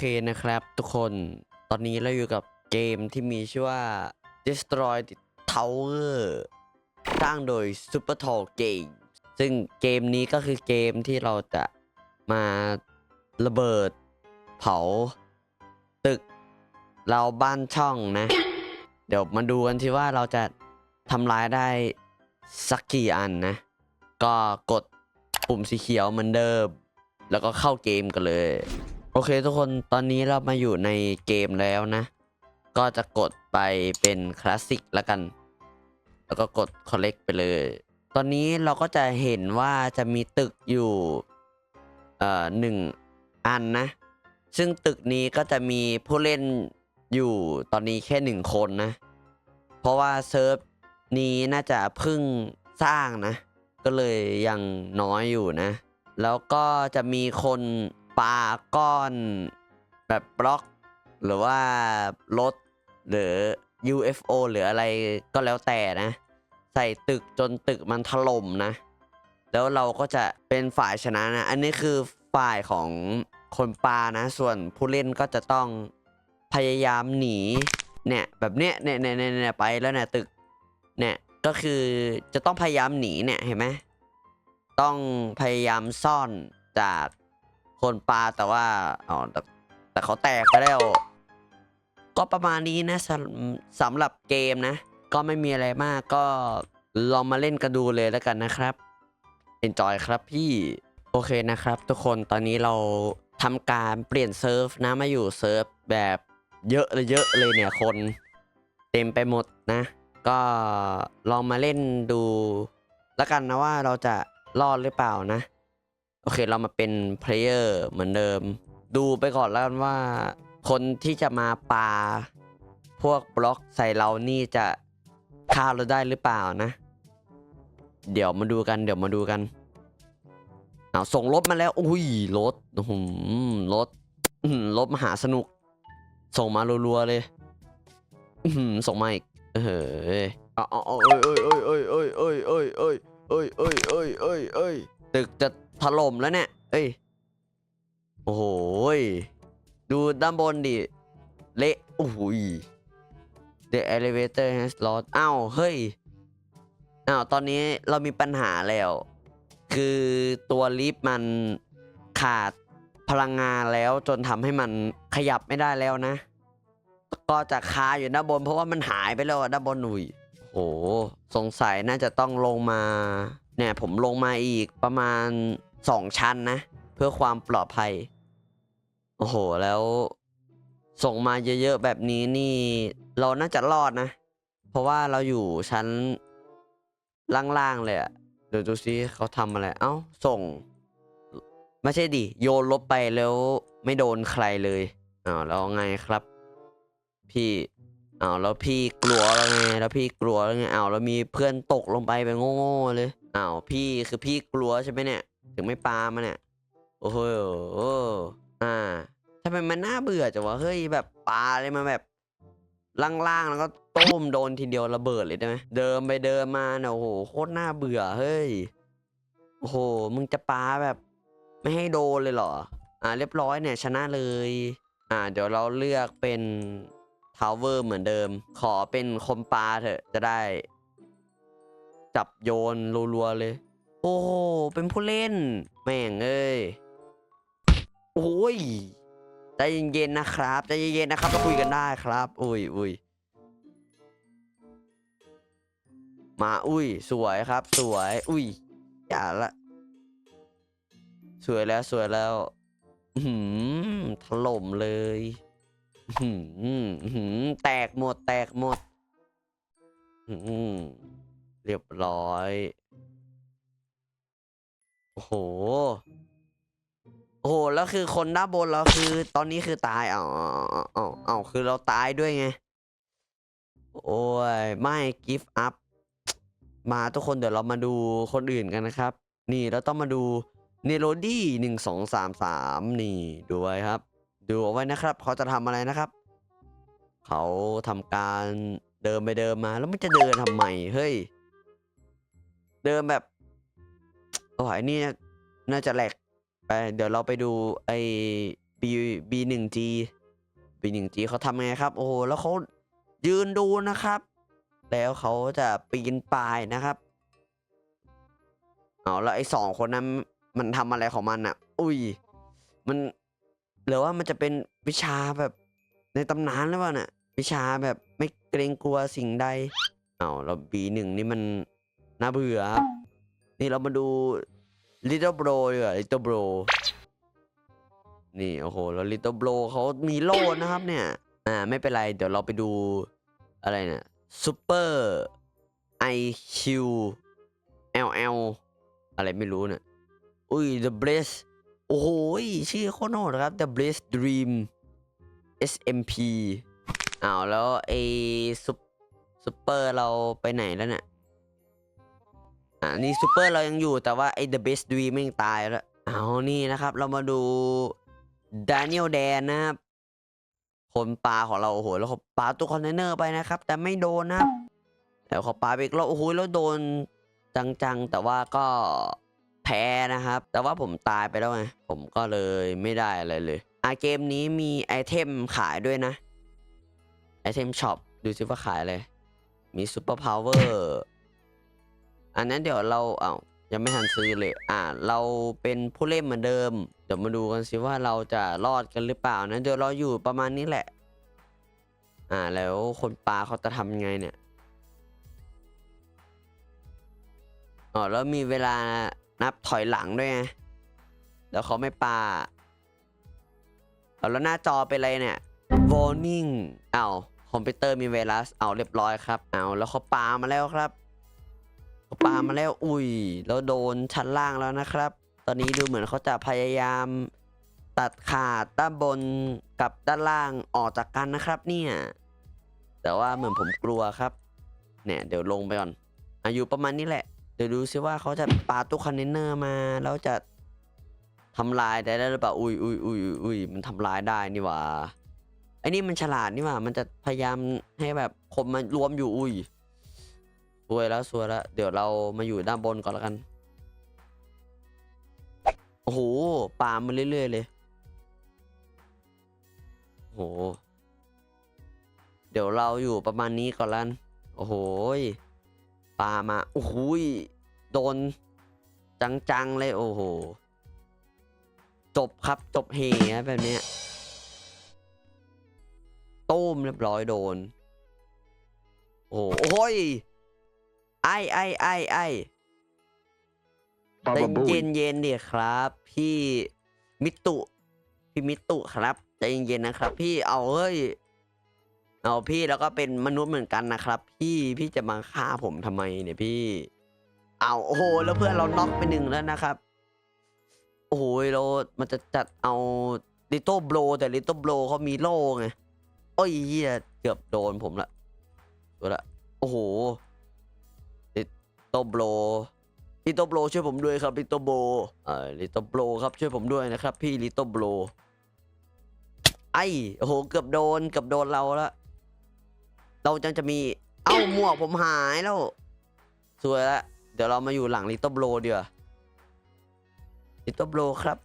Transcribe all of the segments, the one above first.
โอเคนะครับทุกคนตอนนี้เราอยู่กับเกมที่มีชื่อว่า Destroy the Tower สร้างโดย Super Tall Game ซึ่งเกมนี้ก็คือเกมที่เราจะมาระเบิดเผาตึกเราบ้านช่องนะ เดี๋ยวมาดูกันที่ว่าเราจะทำลายได้สักกี่อันนะ ก็กดปุ่มสีเขียวเหมือนเดิม แล้วก็เข้าเกมกันเลย โอเคทุกคนตอนนี้เรามาอยู่ในเกมแล้วนะ ก็จะกดไปเป็นคลาสสิกแล้วกัน แล้วก็กด collect ไปเลย ตอนนี้เราก็จะเห็นว่าจะมีตึกอยู่เอ่อหนึ่งอันนะ ซึ่งตึกนี้ก็จะมีผู้เล่นอยู่ตอนนี้แค่หนึ่งคนนะ เพราะว่าเซิร์ฟนี้น่าจะเพิ่งสร้างนะ ก็เลยยังน้อยอยู่นะ แล้วก็จะมีคน ปาก้อนแบบบล็อก หรือว่ารถหรือ UFO หรืออะไรก็แล้วแต่นะ ใส่ตึกจนตึกมันถล่มนะ แล้วเราก็จะเป็นฝ่ายชนะนะ อันนี้คือฝ่ายของคนปานะ ส่วนผู้เล่นก็จะต้องพยายามหนีเนี่ยแบบเนี้ยเนี่ยเนี่ยเนี่ยเนี่ยไปแล้วเนี่ยตึกเนี่ยก็คือจะต้องพยายามหนีเนี่ยเห็นไหมต้องพยายามซ่อนจาก คนปลาแต่ว่าอ๋อแต่แต่เขาแตกไปแล้ว ก็ประมาณนี้นะสำสำหรับเกมนะ ก็ไม่มีอะไรมากก็ลองมาเล่นกันดูเลยแล้วกันนะครับ enjoy ครับพี่โอเคนะครับ ทุกคนตอนนี้เราทำการเปลี่ยนเซิร์ฟนะมาอยู่เซิร์ฟแบบเยอะเลยเยอะเลยเนี่ยคน เต็มไปหมดนะ ก็ลองมาเล่นดู แล้วกันนะว่าเราจะรอดหรือเปล่านะ โอเคเรามาเป็นเพลเยอร์เหมือนเดิม ดูไปก่อนแล้วกันว่า คนที่จะมาปาพวกบล็อกใส่เรานี่จะฆ่าเราได้หรือเปล่านะ เดี๋ยวมาดูกัน เดี๋ยวมาดูกันเอาส่งรถมาแล้วอุ้ยรถอื้อหือรถรถมหาสนุก ส่งมารัวๆเลยส่งมาอีกเฮ้ยเอาเอาเอาเอ้ยเอ้ยเอ้ยเอ้ยเอ้ยเอ้ยเอ้ยเอ้ยเอ้ยเอ้ยเอ้ยเอ้ยตึกจะ ถล่มแล้วเนี่ย เอ้ย โอ้โหยดูด้านบนดิ เละโอ้โหย The elevator has lost อ้าว เฮ้ย อ้าว ตอนนี้เรามีปัญหาแล้ว คือตัวลิฟต์มันขาดพลังงานแล้วจนทำให้มันขยับไม่ได้แล้วนะ ก็จะคาอยู่ด้านบนเพราะว่ามันหายไปแล้วด้านบนหนุยโหสงสัยน่าจะต้องลงมา เนี่ยผมลงมาอีกประมาณ สองชั้นนะ เพื่อความปลอดภัย โอ้โห แล้ว ส่งมาเยอะๆแบบนี้นี่ เราน่าจะรอดนะ เพราะว่าเราอยู่ชั้นล่างๆเลยอะเดี๋ยวดูซิเขาทำอะไร เอ้า ส่ง ไม่ใช่ดิ โยนลบไปแล้วไม่โดนใครเลยอ้าวแล้วไงครับ พี่อ้าวแล้วพี่กลัวแล้วไง แล้วพี่กลัวแล้วไงอ้าวแล้วมีเพื่อนตกลงไปไปโง่ๆเลยอ้าวพี่คือพี่กลัวใช่ไหมเนี่ย ถึงไม่ปามาเนี่ยโอ้โหอ่าทำไมมันน่าเบื่อจังวะเฮ้ยแบบปลาเลยมาแบบล่างๆแล้วก็ต้มโดนทีเดียวระเบิดเลยได้ไหมเดินไปเดินมาเนี่ยโอ้โหโคตรน่าเบื่อเฮ้ยโอ้โหมึงจะปาแบบ ไม่ให้โดนเลยเหรอ อ่า เรียบร้อยเนี่ยชนะเลย อ่า เดี๋ยวเราเลือกเป็นทาวเวอร์เหมือนเดิม ขอเป็นคมปลาเถอะจะได้ จับโยนรัวๆเลย โอ้เป็นผู้เล่น แม่งเอ้ย โอ้ยใจเย็นๆนะครับใจเย็นๆนะครับเราคุยกันได้ครับ อุ้ยอุ้ยมาอุ้ย สวยครับ สวย อุ้ยอย่าละสวยแล้วสวยแล้วหืมถล่มเลยหืมหือแตกหมดแตกหมดหือเรียบร้อย อ้โห โอ้โห แล้วคือคนด้านบนเราคือตอนนี้คือตายเอ้าเอ้าเอ้าคือเราตายด้วยไง โอ้ย ไม่กิฟต์อัพมาทุกคนเดี๋ยวเรามาดูคนอื่นกันนะครับ นี่เราต้องมาดูเนโรดี้หนึ่งสองสามสามนี่ดูไว้ครับ ดูเอาไว้นะครับ เขาจะทำอะไรนะครับ เขาทำการเดินไปเดินมาแล้วมันจะเดินทำไมเฮ้ย เดินแบบ โอ้ยนี่น่าจะแหลกไปเดี๋ยวเราไปดูไอ้ B B หนึ่ง G B หนึ่ง G เขาทำไงครับ โอ้โหแล้วเขายืนดูนะครับ แล้วเขาจะปีนป่ายนะครับเอาแล้วไอ้สองคนนั้นมันทำอะไรของมันอะ อุ้ย มันหรือว่ามันจะเป็นวิชาแบบในตำนานหรือเปล่าเนี่ยวิชาแบบไม่เกรงกลัวสิ่งใดเอาแล้วบีหนึ่งนี่มันน่าเบื่อครับ นี่เรามาดู Little Bro ดีกว่า Little Bro นี่โอ้โหแล้ว Little Bro เขามีโล่นะครับเนี่ย อ่าไม่เป็นไร เดี๋ยวเราไปดูอะไรเนี่ย Super IQ LL อะไรไม่รู้เนี่ยอุ้ย The Bless โอ้โหชื่อโคตรโหดครับ The Bless Dream SMP อ้าวแล้วไอ้ซุปซุปเปอร์เราไปไหนแล้วเนี่ย อ่านี่ซูเปอร์เรายังอยู่แต่ว่าไอ้ The Best Dream แม่งตายแล้วเอานี่นะครับ เรามาดู Daniel Dan นนะครับคนปลาของเราโอ้โหแล้วเขาปลาตัวคอนเทนเนอร์ไปนะครับ แต่ไม่โดนนะแล้วเขาปลาไปอีกรอบโอ้โหแล้วโดนจังๆ แต่ว่าก็แพ้นะครับ แต่ว่าผมตายไปแล้วไงผมก็เลยไม่ได้อะไรเลยอะเกมนี้มีไอเทมขายด้วยนะไอเทมช็อปดูซิว่าขายอะไรมีซูเปอร์พาวเวอร์ อันนั้นเดี๋ยวเราเอ้ายังไม่ทันซื้อเลย อ่า เราเป็นผู้เล่นเหมือนเดิม เดี๋ยวมาดูกันสิว่าเราจะรอดกันหรือเปล่านะ เดี๋ยวเราอยู่ประมาณนี้แหละ อ่า แล้วคนปลาเขาจะทำยังไงเนี่ย อ๋อ แล้วมีเวลานับถอยหลังด้วยไง แล้วเขาไม่ปลาเอาแล้วหน้าจอเป็นอะไรเนี่ย warning เอาคอมพิวเตอร์มีไวรัส เอาเรียบร้อยครับ เอาแล้วเขาปามาแล้วครับ เขาปามาแล้วอุ้ยแล้วโดนชั้นล่างแล้วนะครับ ตอนนี้ดูเหมือนเขาจะพยายาม ตัดขาดด้านบนกับด้านล่างออกจากกันนะครับ เนี่ย แต่ว่าเหมือนผมกลัวครับ เนี่ยเดี๋ยวลงไปก่อน อายุประมาณนี้แหละ เดี๋ยวดูซิว่าเขาจะปาตู้คอนเทนเนอร์มาแล้วจะทำลายได้หรือเปล่าอุ้ยอุ้ยอุ้ยอุ้ยมันทำลายได้นี่หว่าไอ้นี่มันฉลาดนี่หว่า มันจะพยายามให้แบบคนมารวมอยู่อุ้ย วยแล้วสวยแล้ว เดี๋ยวเรามาอยู่ด้านบนก่อนแล้วกัน โอ้โหปามมาเรื่อยๆเลย โอ้โห เดี๋ยวเราอยู่ประมาณนี้ก่อนลันโอ้โหปามา โอ้โหยโดน จังๆ เลย โอ้โห จบครับ จบเฮครับแบบเนี้ยต้มเรียบร้อยโดน โอ้โหโอ้ย ไอไอไอไอปาใจบาบูเย็นเย็นๆดิครับ พี่มิตุ พี่มิตุครับใจเย็นๆนะครับ พี่เอาเฮ้ยเอาพี่แล้วก็เป็นมนุษย์เหมือนกันนะครับ พี่พี่จะมาฆ่าผมทำไมเนี่ยพี่ เอาโอ้โหแล้วเพื่อนเราน็อกไปหนึ่งแล้วนะครับ โอ้โหเรามันจะจัดเอาลิโต้โบรแต่ลิโต้โบรเขามีโล่ไงโอ้ยเหี้ยเกือบโดนผมละตัวละโอ้โหลิ โต้โบรลิโต้โบรช่วยผมด้วยครับลิโต้โบเอ่อลิโต้โบรครับช่วยผมด้วยนะครับ พี่ลิโต้โบรไอ้โหเกือบโดนเกือบโดนเราแล้วเราจังจะมี เอ้าหมวกผมหายแล้วสวยละเดี๋ยวเรามาอยู่หลังลิตเติ้ลโบรเดี๋ยวลิตเติ้ลโบรครับ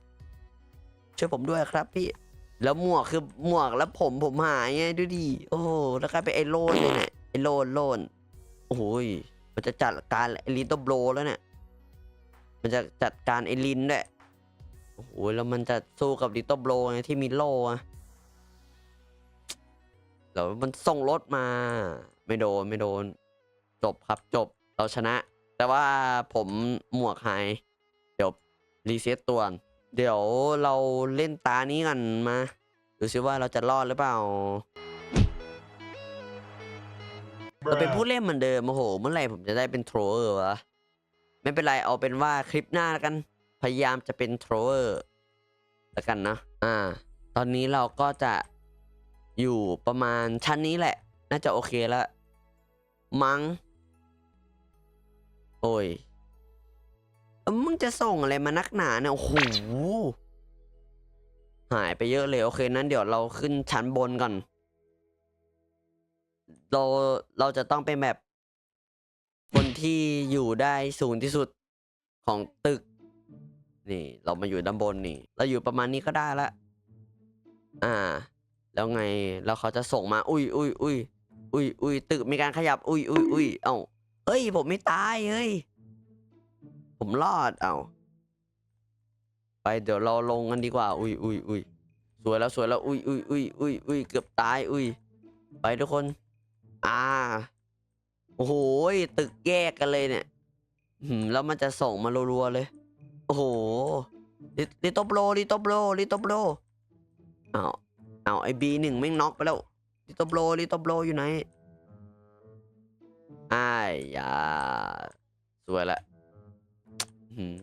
ช่วยผมด้วยครับพี่แล้วหมวกคือหมวกแล้วผมผมหายไงดูดิโอ้โหแล้วกลายเป็นไอ้โลนเลยเนี่ยไอ้โลนโลนโอ้ย มันจะจัดการไอลิตเติ้ลโบรแล้วเนี่ย มันจะจัดการไอ้ลินด้วยโอ้โหแล้วมันจะสู้กับลิตเติ้ลโบรไงที่มีโล่อะแล้วมันส่งรถมา ไม่โดนไม่โดน จบครับจบเราชนะ แต่ว่าผมหมวกหาย เดี๋ยวรีเซ็ตตัว เดี๋ยวเราเล่นตานี้กันมา ดูซิว่าเราจะรอดหรือเปล่า เราเป็นผู้เล่นเหมือนเดิมโอ้โห เมื่อไหร่ผมจะได้เป็นโทรเวอร์วะ ไม่เป็นไร เอาเป็นว่าคลิปหน้าแล้วกัน พยายามจะเป็นโทรเวอร์แล้วกันนะ อ่า ตอนนี้เราก็จะอยู่ประมาณชั้นนี้แหละ น่าจะโอเคแล้วมัง้ง โอ้ยมึงจะส่งอะไรมานักหนาเนี่ย โอ้โห หายไปเยอะเลย โอเค นั้นเดี๋ยวเราขึ้นชั้นบนก่อน เราเราจะต้องเป็นแบบคนที่อยู่ได้สูงที่สุดของตึก นี่ เรามาอยู่ด้านบนนี่ เราอยู่ประมาณนี้ก็ได้ละอ่า แล้วไงแล้วเขาจะส่งมา อุ้ยอุ้ยอุ้ยอุ้ยอุ้ยตึกมีการขยับ อุ้ยอุ้ยอุ้ยเอ้าเฮ้ย ผมไม่ตายเฮ้ยผมรอดเอ้าไปเดี๋ยวเราลงกันดีกว่า อุ้ยอุ้ยอุ้ยสวยแล้วสวยแล้ว อุ้ยอุ้ยอุ้ยอุ้ยอุ้ยเกือบตาย อุ้ยไปทุกคน อ่า โอ้โหตึกแยกกันเลยเนี่ยแล้วมันจะส่งมารัวๆเลย โอ้โหลิลิโตโปรลิโตโปรลิโตโปรเอาวอ้าไอบีหนึ่งแม่งน็อกไปแล้วลิโตโปรลิโตโปรอยู่ไหนอ้ายยาสวยละหืม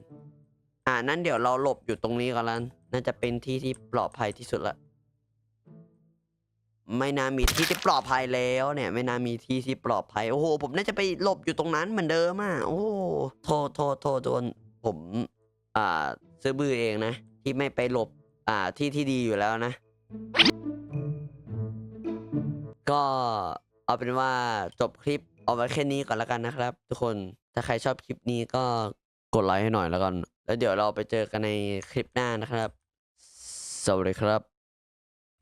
อ่านั้นเดี๋ยวเราหลบอยู่ตรงนี้ก่อนละน่าจะเป็นที่ที่ปลอดภัยที่สุดละ ไม่น่ามีที่ที่ปลอดภัยแล้วเนี่ย ไม่น่ามีที่ที่ปลอดภัยโอ้โห ผมน่าจะไปหลบอยู่ตรงนั้นเหมือนเดิมอะโอ้โหโทษโทษโทษโดนผมอ่าซื้อบื้อเองนะ ที่ไม่ไปหลบอ่าที่ที่ดีอยู่แล้วนะ ก็เอาเป็นว่าจบคลิปเอาไว้แค่นี้ก่อนแล้วกันนะครับ ทุกคนถ้าใครชอบคลิปนี้ก็กดไลค์ให้หน่อยแล้วกัน แล้วเดี๋ยวเราไปเจอกันในคลิปหน้านะครับ สวัสดีครับ